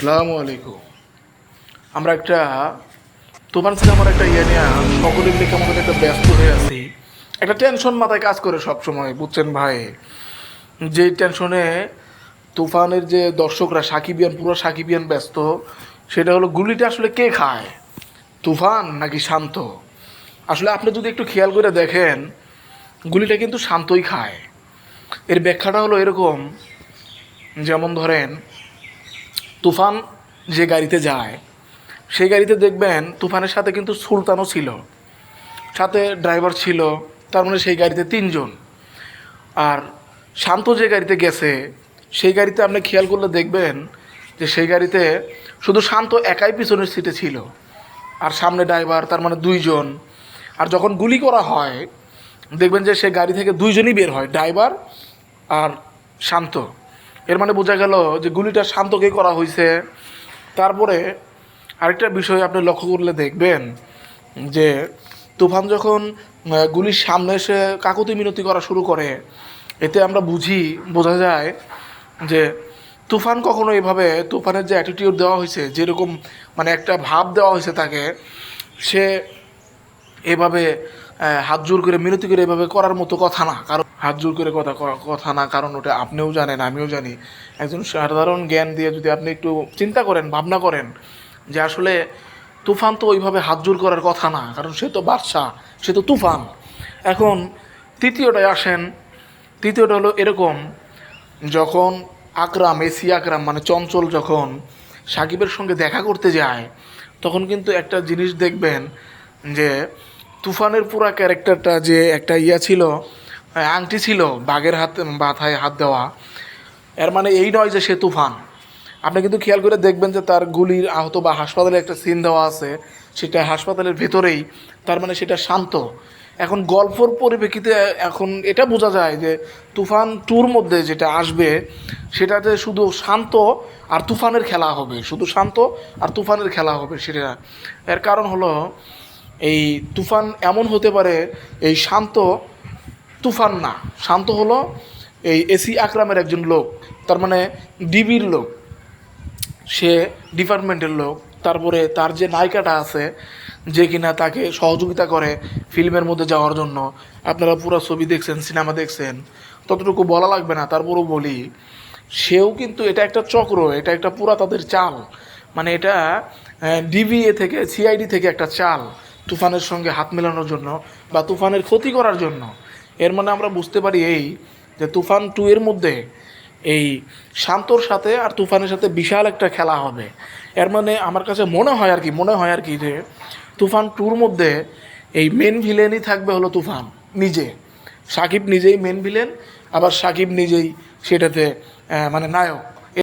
আসসালামু আলাইকুম। আমরা একটা তুফান সিনেমার একটা ইয়ে নিয়ে সকলে মিলে কেমন একটা ব্যস্ত হয়ে আছি। একটা টেনশন মাথায় কাজ করে সব সময় বুঝছেন ভাই? যে টেনশনে তুফানের যে দর্শকরা, সাকিবিয়ান, পুরো সাকিবিয়ান ব্যস্ত, সেটা হলো গুলিটা আসলে কে খায়? তুফান নাকি শান্ত? আসলে আপনি যদি একটু খেয়াল করে দেখেন, গুলিটা কিন্তু শান্তই খায়। এর ব্যাখ্যাটা হলো এরকম, যেমন ধরেন তুফান যে গাড়িতে যায়, সেই গাড়িতে দেখবেন তুফানের সাথে কিন্তু সুলতানও ছিল। সাথে ড্রাইভার ছিল, তার মানে সেই গাড়িতে তিনজন। আর শান্ত যে গাড়িতে গেছে, সেই গাড়িতে আপনি খেয়াল করলে দেখবেন যে সেই গাড়িতে শুধু শান্ত একাই পিছনের সিটে ছিল। আর সামনে ড্রাইভার, তার মানে দুইজন। আর যখন গুলি করা হয়, দেখবেন যে সে গাড়ি থেকে দুইজনই বের হয়, ড্রাইভার আর শান্ত। এর মানে বোঝা গেল যে গুলিটা শান্তকে করা হয়েছে তারপরে আরেকটা বিষয় আপনি লক্ষ্য করলে দেখবেন যে তুফান যখন গুলির সামনে এসে কাকুতি মিনতি করা শুরু করে, এতে আমরা বুঝি, বোঝা যায় যে তুফান কখনো এভাবে তুফানের যে অ্যাটিটিউড দেওয়া হয়েছে যেরকম মানে একটা ভাব দেওয়া হয়েছে তাকে, সে এভাবে হাত জোর করে মিনতি করে এভাবে করার মতো কথা না। কারণ হাত জোর করে কথা কথা না, কারণ ওটা আপনিও জানেন, আমিও জানি। একজন সাধারণ জ্ঞান দিয়ে যদি আপনি একটু চিন্তা করেন, ভাবনা করেন, যে আসলে তুফান তো ওইভাবে হাত জোর করার কথা না, কারণ সে তো বাদশাহ, সে তো তুফান। এখন তৃতীয়টায় আসেন, তৃতীয়টা হলো এরকম, যখন আকরাম, এসি আকরাম মানে চঞ্চল যখন সাকিবের সঙ্গে দেখা করতে যায়, তখন কিন্তু একটা জিনিস দেখবেন যে তুফানের পুরা ক্যারেক্টারটা যে একটা ইয়া ছিল আংটি ছিল বাঘের হাত, মাথায় হাত দেওয়া। এর মানে এই নয় যে সে তুফান। আপনি কিন্তু খেয়াল করে দেখবেন যে তার গুলির আহত বা হাসপাতালে একটা সিন দেওয়া আছে। সেটা হাসপাতালের ভেতরেই, তার মানে সেটা শান্ত। এখন গল্পর পরিপ্রেক্ষিতে এখন এটা বোঝা যায় যে তুফান টুর মধ্যে যেটা আসবে, সেটাতে শুধু শান্ত আর তুফানের খেলা হবে। শুধু শান্ত আর তুফানের খেলা হবে সেটা। এর কারণ হলো, এই তুফান এমন হতে পারে, এই শান্ত তুফান না, শান্ত হলো। এই এসি আকরামের একজন লোক, তার মানে ডিবির লোক, সে ডিপার্টমেন্টের লোক, তারপরে তার যে নায়িকাটা আছে, যে কিনা তাকে সহযোগিতা করে ফিল্মের মধ্যে যাওয়ার জন্য। আপনারা পুরো ছবি দেখছেন, সিনেমা দেখছেন, ততটুকু বলা লাগবে না, তারপরেও বলি, সেও কিন্তু এটা একটা চক্র, এটা একটা পুরা তাদের চাল। মানে এটা ডিবিএ থেকে সিআইডি থেকে একটা চাল, তুফানের সঙ্গে হাত মেলানোর জন্য বা তুফানের ক্ষতি করার জন্য। এর মানে আমরা বুঝতে পারি এই যে তুফান টু এর মধ্যে এই শান্তর সাথে আর তুফানের সাথে বিশাল একটা খেলা হবে। এর মানে আমার কাছে মনে হয় আর কি, মনে হয় আর কি যে তুফান টুর মধ্যে এই মেন ভিলেনই থাকবে হলো তুফান, নিজে। সাকিব নিজেই মেন ভিলেন আবার সাকিব নিজেই সেটাতে মানে নায়ক।